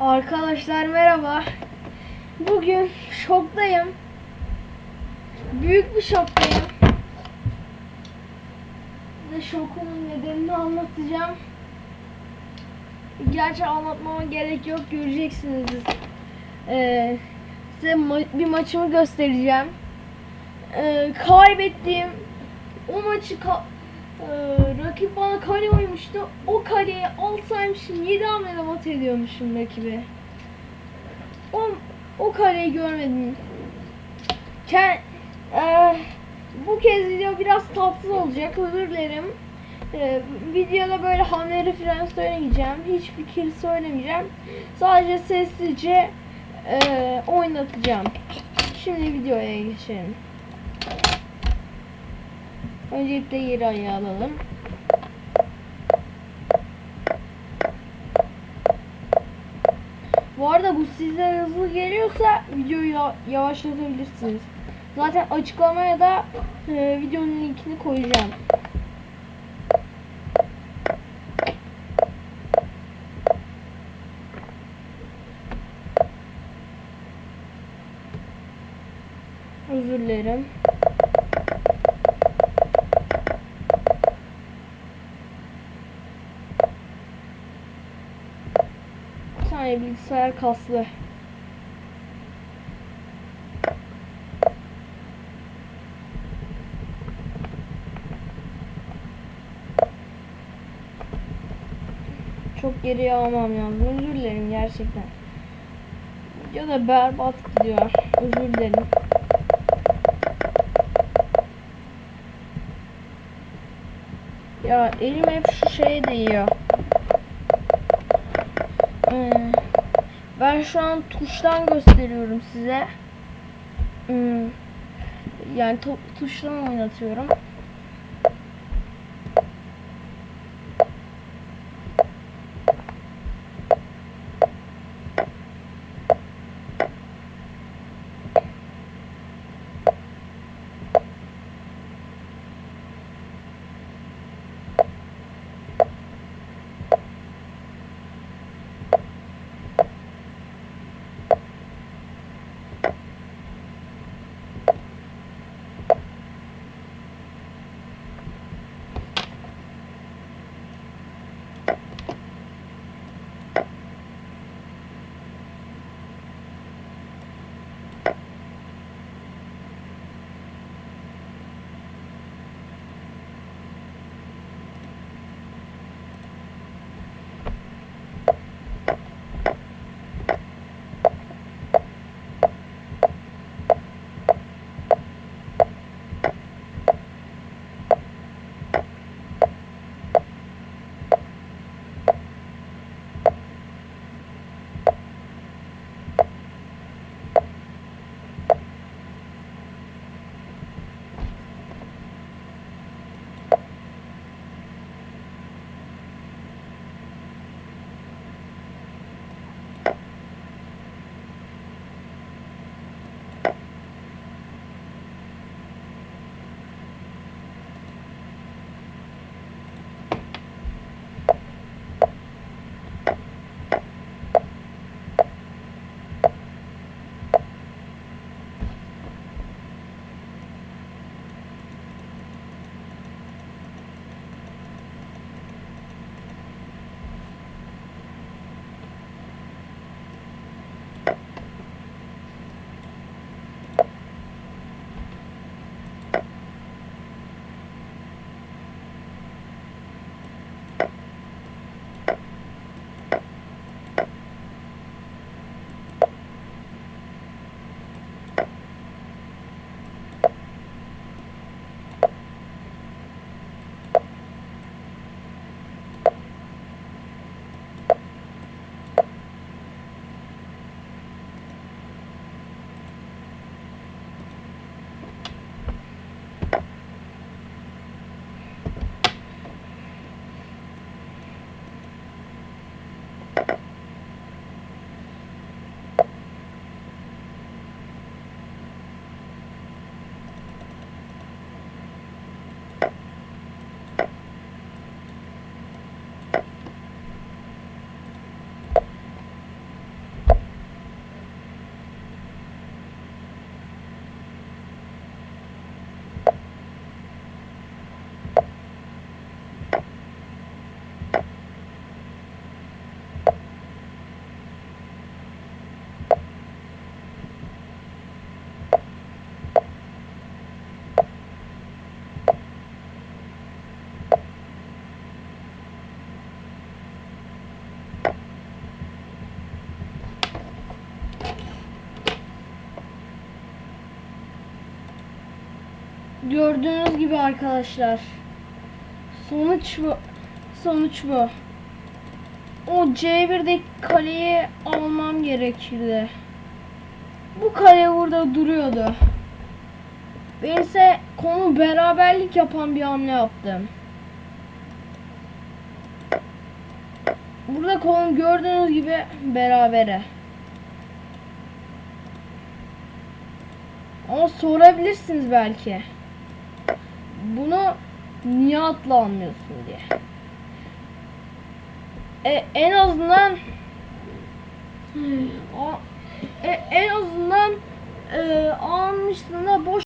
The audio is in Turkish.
Arkadaşlar merhaba. Bugün şoktayım. Büyük bir şoktayım. Size şokumun nedenini anlatacağım. Gerçi anlatmama gerek yok göreceksiniz. Ee, size ma- bir maçımı göstereceğim. Ee, kaybettiğim o maçı ka- ee, rakip bana kale oymuştu. O kaleyi alsaymışım 7 hamlede mat ediyormuşum rakibi. O, o kaleyi görmedim. Ke- ee, bu kez video biraz tatsız olacak özür dilerim. Ee, videoda böyle hamleleri falan söylemeyeceğim. Hiç fikir söylemeyeceğim. Sadece sessizce ee, oynatacağım. Şimdi videoya geçelim. Öncelikle yeri ayağa alalım. Bu arada bu size hızlı geliyorsa videoyu ya- yavaşlatabilirsiniz. Zaten açıklamaya da e, videonun linkini koyacağım. Özür dilerim. Saniye bilgisayar kaslı. Çok geriye almam lazım. Özür dilerim gerçekten. Ya da berbat gidiyor. Özür dilerim. Ya elim hep şu şeye değiyor. Hmm. Ben şu an tuştan gösteriyorum size. Hmm. Yani tu- tuştan oynatıyorum. Gördüğünüz gibi arkadaşlar. Sonuç bu. Sonuç bu. O C1'deki kaleyi almam gerekirdi. Bu kale burada duruyordu. Ben ise konu beraberlik yapan bir hamle yaptım. Burada konu gördüğünüz gibi berabere. Ama sorabilirsiniz belki. Bunu niye atla almıyorsun diye. E, en azından A- e, en azından e, almışsın da boş